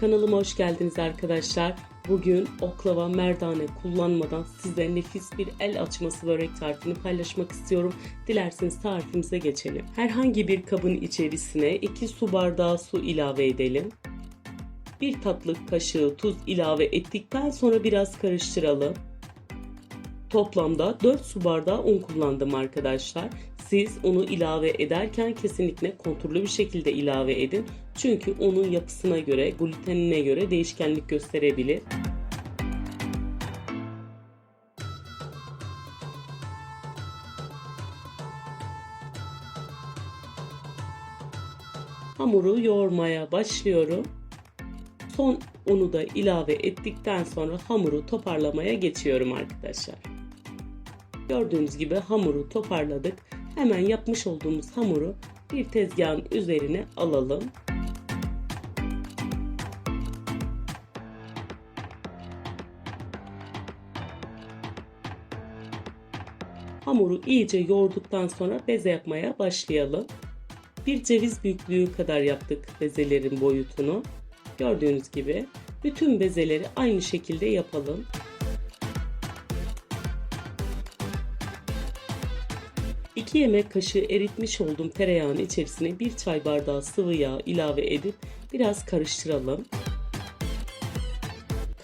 Kanalıma hoş geldiniz arkadaşlar. Bugün oklava merdane kullanmadan size nefis bir el açması börek tarifini paylaşmak istiyorum. Dilerseniz tarifimize geçelim. Herhangi bir kabın içerisine 2 su bardağı su ilave edelim. 1 tatlı kaşığı tuz ilave ettikten sonra biraz karıştıralım. Toplamda 4 su bardağı un kullandım arkadaşlar. Siz unu ilave ederken kesinlikle kontrollü bir şekilde ilave edin. Çünkü unun yapısına göre, glutenine göre değişkenlik gösterebilir. Hamuru yoğurmaya başlıyorum. Son unu da ilave ettikten sonra hamuru toparlamaya geçiyorum arkadaşlar. Gördüğünüz gibi hamuru toparladık. Hemen yapmış olduğumuz hamuru bir tezgahın üzerine alalım. Hamuru iyice yoğurduktan sonra beze yapmaya başlayalım. Bir ceviz büyüklüğü kadar yaptık bezelerin boyutunu. Gördüğünüz gibi bütün bezeleri aynı şekilde yapalım. İki yemek kaşığı eritmiş olduğum tereyağının içerisine bir çay bardağı sıvı yağ ilave edip biraz karıştıralım.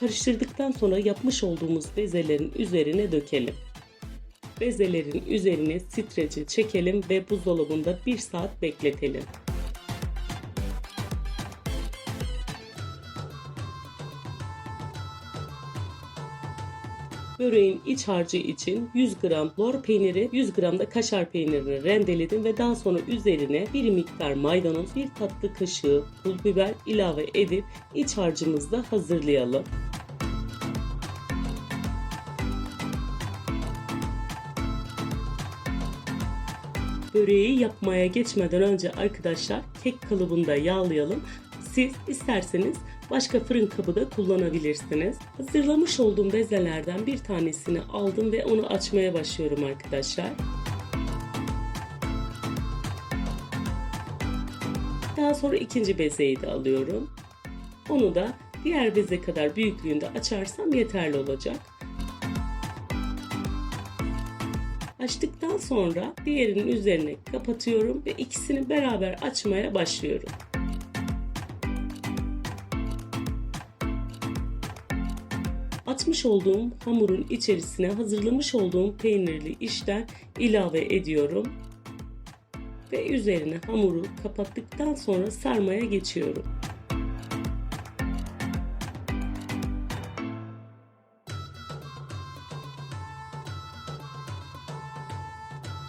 Karıştırdıktan sonra yapmış olduğumuz bezelerin üzerine dökelim. Bezelerin üzerine streci çekelim ve buzdolabında 1 saat bekletelim. Böreğin iç harcı için 100 gram lor peyniri, 100 gram da kaşar peynirini rendeledim ve daha sonra üzerine bir miktar maydanoz, bir tatlı kaşığı pul biber ilave edip iç harcımızı da hazırlayalım. Böreği yapmaya geçmeden önce arkadaşlar kek kalıbında yağlayalım. Siz isterseniz başka fırın kabı da kullanabilirsiniz. Hazırlamış olduğum bezelerden bir tanesini aldım ve onu açmaya başlıyorum arkadaşlar. Daha sonra ikinci bezeyi de alıyorum. Onu da diğer beze kadar büyüklüğünde açarsam yeterli olacak. Açtıktan sonra diğerinin üzerine kapatıyorum ve ikisini beraber açmaya başlıyorum. Açmış olduğum hamurun içerisine hazırlamış olduğum peynirli işten ilave ediyorum. Ve üzerine hamuru kapattıktan sonra sarmaya geçiyorum.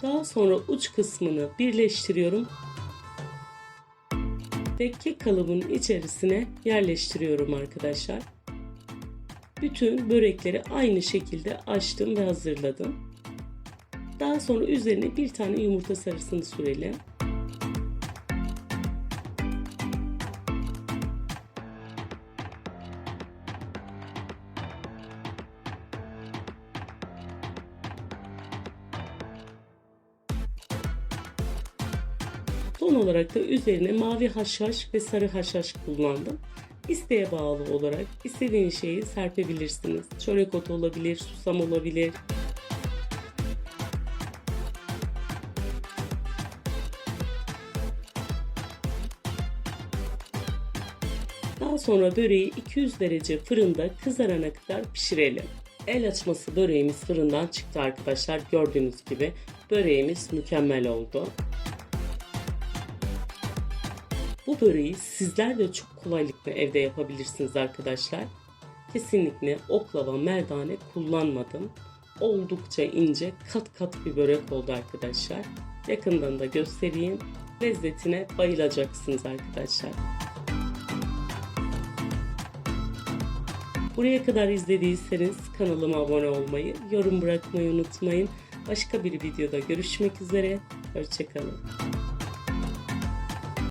Daha sonra uç kısmını birleştiriyorum ve kek kalıbının içerisine yerleştiriyorum arkadaşlar. Bütün börekleri aynı şekilde açtım ve hazırladım. Daha sonra üzerine bir tane yumurta sarısını sürelim. Son olarak da üzerine mavi haşhaş ve sarı haşhaş kullandım. İsteğe bağlı olarak istediğiniz şeyi serpebilirsiniz. Çörek otu olabilir, susam olabilir. Daha sonra böreği 200 derece fırında kızarana kadar pişirelim. El açması böreğimiz fırından çıktı arkadaşlar. Gördüğünüz gibi böreğimiz mükemmel oldu. Bu böreği sizler de çok kolaylıkla evde yapabilirsiniz arkadaşlar. Kesinlikle oklava, merdane kullanmadım. Oldukça ince, kat kat bir börek oldu arkadaşlar. Yakından da göstereyim. Lezzetine bayılacaksınız arkadaşlar. Buraya kadar izlediyseniz kanalıma abone olmayı, yorum bırakmayı unutmayın. Başka bir videoda görüşmek üzere. Hoşçakalın.